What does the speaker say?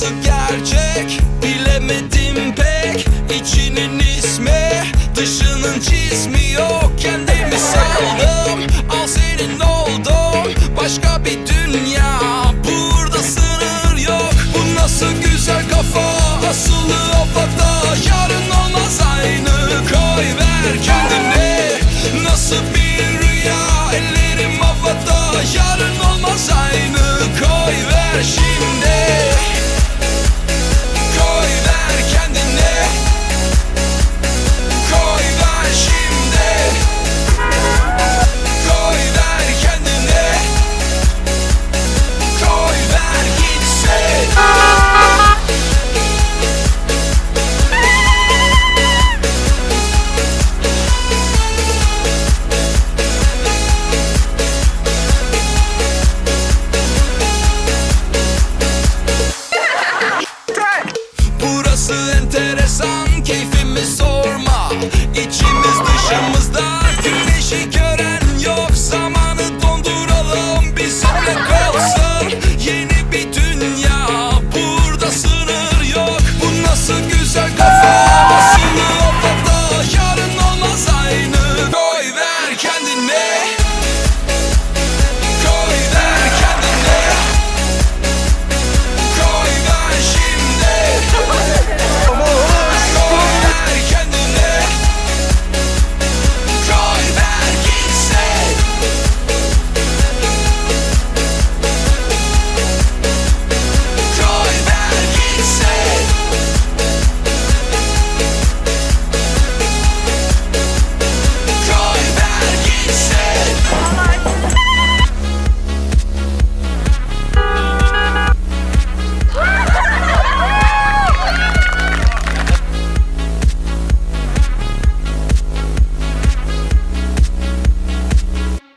Burası gerçek? Bilemedim pek. İçinin ismi dışının çizmi yok. Kendimi saldım al senin oldum. Başka bir dünya burada sınır yok. Bu nasıl güzel kafa? Asılı afakta Nasıl enteresan keyfimiz o